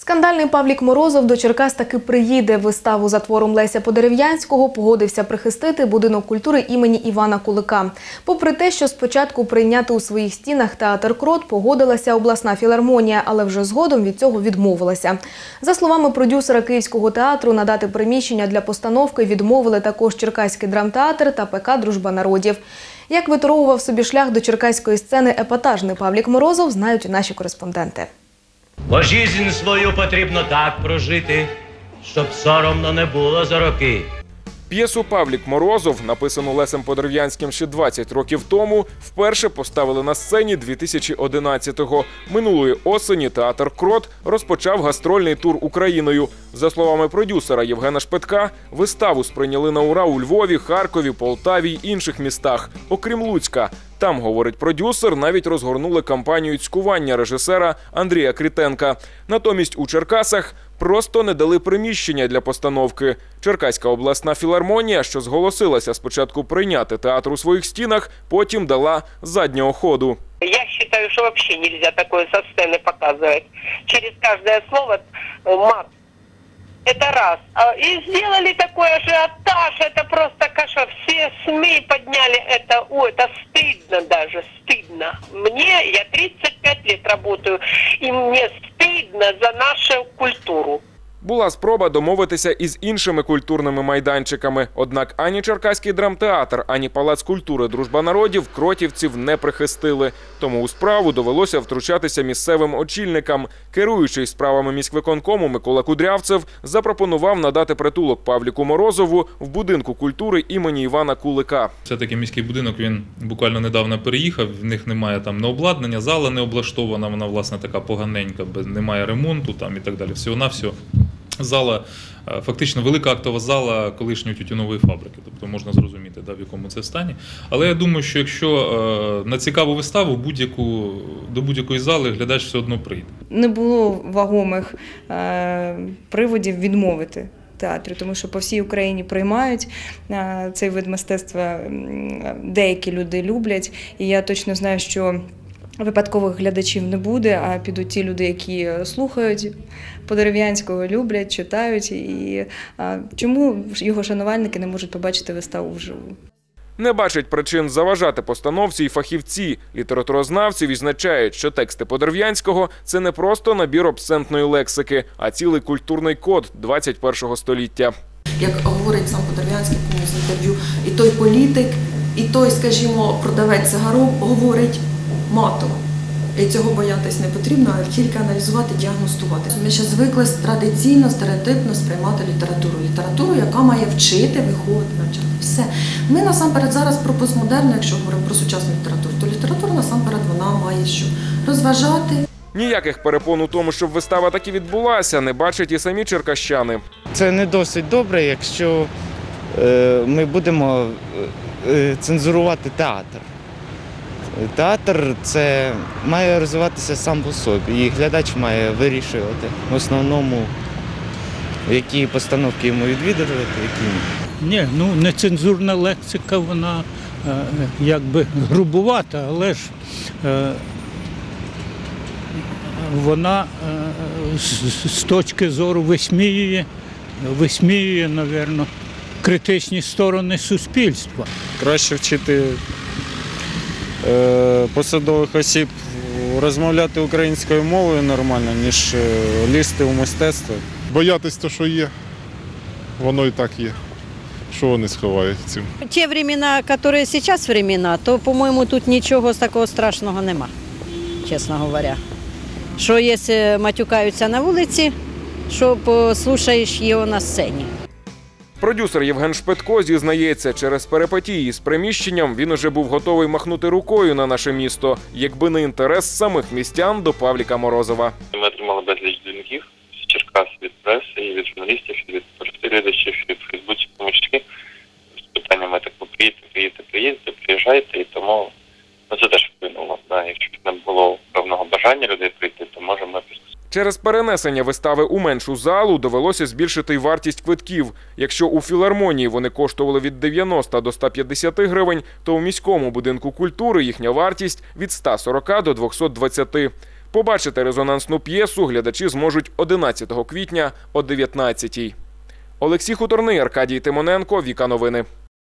Скандальний Павлік Морозов до Черкас таки приїде. Виставу за твором Леся Подерев'янського погодився прихистити будинок культури імені Івана Кулика. Попри те, що спочатку прийняти у своїх стінах театр Крот погодилася обласна філармонія, але вже згодом від цього відмовилася. За словами продюсера Київського театру, надати приміщення для постановки відмовили також Черкаський драмтеатр та ПК Дружба народів. Як виторовував собі шлях до черкаської сцени епатажний Павлік Морозов, знають наші кореспонденти. Бо жизнь свою потрібно так прожити, щоб соромно не було за роки. П'єсу Павлік Морозов, написану Лесем Подерев'янським ще 20 років тому, вперше поставили на сцені 2011-го. Минулої осені театр Крот розпочав гастрольний тур Україною. За словами продюсера Євгена Шпетка, виставу сприйняли на ура у Львові, Харкові, Полтаві й інших містах, окрім Луцька. Там, говорить продюсер, навіть розгорнули кампанію цькування режисера Андрія Крітенка. Натомість у Черкасах просто не дали приміщення для постановки. Черкаська обласна філармонія, що зголосилася спочатку прийняти театр у своїх стінах, потім дала заднього ходу. Я считаю, что вообще нельзя такое со сцены показывать. Через каждое слово э, мат. Это раз. А, И сделали такой ажиотаж, это просто каша. Все СМИ подняли это. О, это стыдно даже, стыдно. Мне, я 35 лет работаю, и мне стыдно за нашу культуру. Була спроба домовитися із іншими культурними майданчиками. Однак ані Черкаський драмтеатр, ані Палац культури Дружба народів кротівців не прихистили. Тому у справу довелося втручатися місцевим очільникам. Керуючий справами міськвиконкому Микола Кудрявцев запропонував надати притулок Павліку Морозову в будинку культури імені Івана Кулика. Все-таки міський будинок він буквально недавно переїхав. В них немає там не обладнання, зала не облаштована, вона власне така поганенька, немає ремонту там і так далі. Всього на всього. Зала е, фактично велика актова зала колишньої тютюнової фабрики. Тобто можна зрозуміти, да, в якому це стані. Але я думаю, що якщо е, на цікаву виставу будь-яку до будь-якої зали глядач все одно прийде. не було вагомих е, приводів відмовити театру, тому що по всій Україні приймають цей вид мистецтва. Деякі люди люблять, і я точно знаю, що. Випадкових глядачів не буде, а підуть ті люди, які слухають Подерев'янського, люблять, читають. І а, чому його шанувальники не можуть побачити виставу вживу? Не бачать причин заважати постановці й фахівці. Літературознавці відзначають, що тексти Подерв'янського – це не просто набір обсцентної лексики, а цілий культурний код 21-го століття. як говорить сам Подерв'янський інтерв'ю, і той політик, і той, скажімо, продавець цигарок говорить матом. І цього боятись не потрібно, а тільки аналізувати, діагностувати. Ми ще звикли традиційно, стереотипно сприймати літературу. Літературу, яка має вчити, виховувати, навчати. Все. Ми насамперед зараз про постмодерну, якщо говоримо про сучасну літературу, то література насамперед вона має що розважати, Ніяких перепон у тому, щоб вистава таки відбулася, не бачать і самі черкащани. Це не досить добре, якщо е, ми будемо е, е, цензурувати театр. Театр це має розвиватися сам по собі, і глядач має вирішувати в основному, які постановки йому відвідувати, які ні. Ні, ну нецензурна лексика, вона е, якби грубувата, але ж е, вона е, з, з точки зору висміює, висміює, напевно, критичні сторони суспільства. краще вчити посадових осіб розмовляти українською мовою нормально, ніж е, лізти у мистецтво. Боятись то, що є, воно і так є. Що вони сховають цим? Ті времена, які зараз времена, то, по-моєму, тут нічого такого страшного нема, чесно говоря. Що якщо матюкаються на вулиці, що послухаєш його на сцені. Продюсер Євген Шпетко зізнається, через перипетії з приміщенням він уже був готовий махнути рукою на наше місто, якби не інтерес самих містян до Павліка Морозова. Ми отримали безліч дзвінків з Черкас від преси, і від журналістів, і від телеглядачів, і від Фейсбуці, числі з питаннями так, ви приїдьте, приїдьте, приїдьте, приїжджайте, і тому ну, це теж вплинуло. Да. Якщо б не було певного бажання людей прийти, то може ми Через перенесення вистави у меншу залу довелося збільшити й вартість квитків. Якщо у філармонії вони коштували від 90 до 150 гривень, то у міському будинку культури їхня вартість від 140 до 220. Побачити резонансну п'єсу глядачі зможуть 11 квітня о 19-й. Олексій Хуторний, Аркадій Тимоненко, Віка Новини.